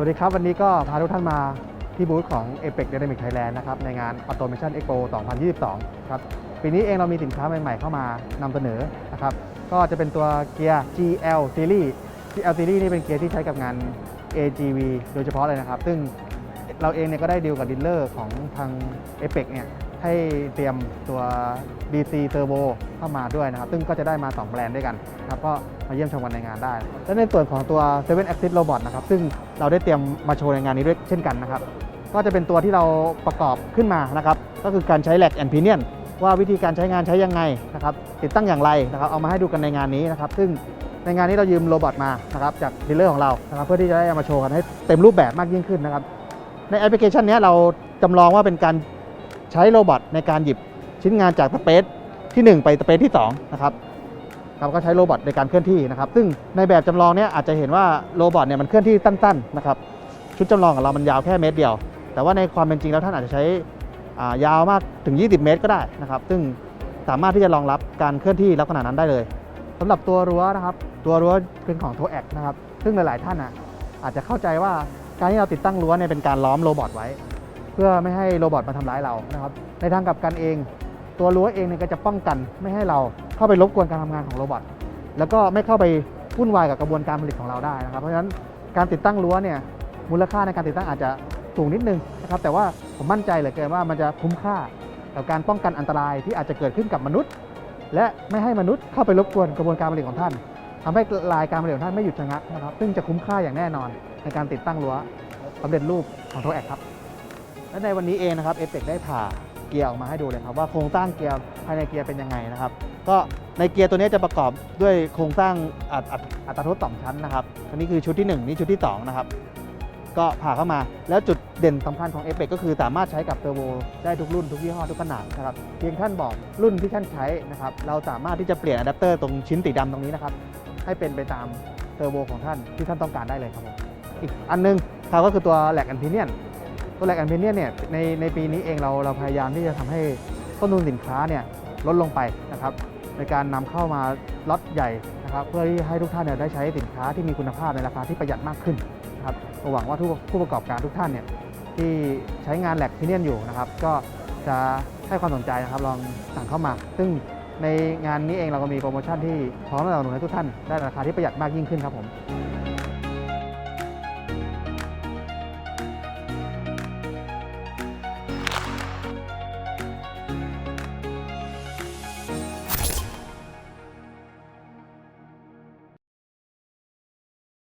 วัสดีครับวันนี้ก็พาทุกท่านมาที่บูธของ a p e c Dynamic Thailand นะครับในงาน Automation Expo 2022 ครับปีนี้เองเรามีสินค้าใหม่ ๆ เข้ามานำเสนอนะครับก็จะเป็นตัวเกียร์ GL Series GL Series นี่เป็นเกียร์ที่ใช้กับงาน AGV โดยเฉพาะเลยนะครับ ซึ่งเราเองเนี่ยก็ได้ดีลกับดีลเลอร์ของทาง a p e c เนี่ยให้เตรียมตัว DC Turbo เข้ามาด้วยนะครับซึ่งก็จะได้มา 2 แบรนด์ด้วยกันนะครับก็มาเยี่ยมชมกันในงานได้ และในส่วนของตัว 7 Axis Robot นะครับซึ่งเราได้เตรียมมาโชว์ในงานนี้ด้วยเช่นกันนะครับก็จะเป็นตัวที่เราประกอบขึ้นมานะครับก็คือการใช้ Lag and Pinion ว่าวิธีการใช้งานใช้ยังไงนะครับติดตั้งอย่างไรนะครับเอามาให้ดูกันในงานนี้นะครับซึ่งในงานนี้เรายืมโรบอทมานะครับจากดีลเลอร์ของเรานะครับเพื่อที่จะได้เอามาโชว์กันให้เต็มรูปแบบมากยิ่งขึ้นนะครับในแอปพลิเคชันนี้เราจำลองว่าเป็นการใช้โรบอทในการหยิบชิ้นงานจากสเปซ ที่ 1 ไปสเปซที่2นะครับเราก็ใช้โรบอทในการเคลื่อนที่นะครับ ซึ่งในแบบจำลองเนี้ยอาจจะเห็นว่าโรบอทเนี่ยมันเคลื่อนที่สั้นๆนะครับ ชุดจำลองของเรามันยาวแค่เมตรเดียว แต่ว่าในความเป็นจริงแล้วท่านอาจจะใช้อายาวมากถึง 20 เมตรก็ได้นะครับ ซึ่งสามารถที่จะรองรับการเคลื่อนที่ลักษณะนั้นได้เลยสำหรับตัวรั้วนะครับ ตัวรั้วเป็นของโทแอกนะครับ ซึ่งหลายๆท่านอะอาจจะเข้าใจว่าการที่เราติดตั้งรั้วเนี่ยเป็นการล้อมโรบอทไว้ เพื่อไม่ให้โรบอทมาทำร้ายเรานะครับ ในทางกลับกันเอง ตัวรั้วเองเนี่ยก็จะป้องกันไม่ให้เราเข้าไปรบกวนการทำงานของโรบอทแล้วก็ไม่เข้าไปวุ่นวายกับกระบวนการผลิตของเราได้นะครับ เพราะฉะนั้นการติดตั้งรั้วเนี่ยมูลค่าในการติดตั้งอาจจะสูงนิดนึงนะครับแต่ว่าผมมั่นใจเหลือเกินว่ามันจะคุ้มค่ากับการป้องกันอันตรายที่อาจจะเกิดขึ้นกับมนุษย์ และไม่ให้มนุษย์เข้าไปรบกวนกระบวนการผลิตของท่านทำให้ลายการผลิตของท่านไม่หยุดชะงักนะครับซึ่งจะคุ้มค่าอย่างแน่นอนในการติดตั้งรั้วสำเร็จรูปของโทแอคครับและในวันนี้เองนะครับเอเปกได้ผ่า เกียร์ออกมาให้ดูเลยครับว่าโครงสร้างเกียร์ภายในเกียร์เป็นยังไงนะครับ ก็ในเกียร์ตัวนี้จะประกอบด้วยโครงสร้างอัตอัตอัตราโทษสองชั้นนะครับอันนี้คือชุดที่ 1 นี่ชุดที่ 2 นะครับ ก็ผ่าเข้ามาแล้วจุดเด่นสำคัญของเอฟเปกก็คือสามารถใช้กับเทอร์โบได้ทุกรุ่นทุกยี่ห้อทุกขนาดนะครับเพียงท่านบอกรุ่นที่ท่านใช้นะครับเราสามารถที่จะเปลี่ยนอะแดปเตอร์ตรงชิ้นสีดำตรงนี้นะครับให้เป็นไปตามเทอร์โบของท่านที่ท่านต้องการได้เลยครับผมอีกอันนึงครับก็คือตัวแหลกแอนพิเนียน ตัวแหลกแอนเพเนียเนี่ยในในปีนี้เองเราเราพยายามที่จะทำให้ต้นทุนสินค้าเนี่ยลดลงไปนะครับในการนำเข้ามาล็อตใหญ่นะครับเพื่อที่ให้ทุกท่านเนี่ยได้ใช้สินค้าที่มีคุณภาพในราคาที่ประหยัดมากขึ้นนะครับหวังว่าทุกผู้ประกอบการทุกท่านเนี่ยที่ใช้งานแลกพิเนียนอยู่นะครับก็จะให้ความสนใจนะครับลองสั่งเข้ามา ซึ่งในงานนี้เองเราก็มีโปรโมชั่นที่พร้อมสนับสนุนให้ทุกท่านได้ราคาที่ประหยัดมากยิ่งขึ้นครับผม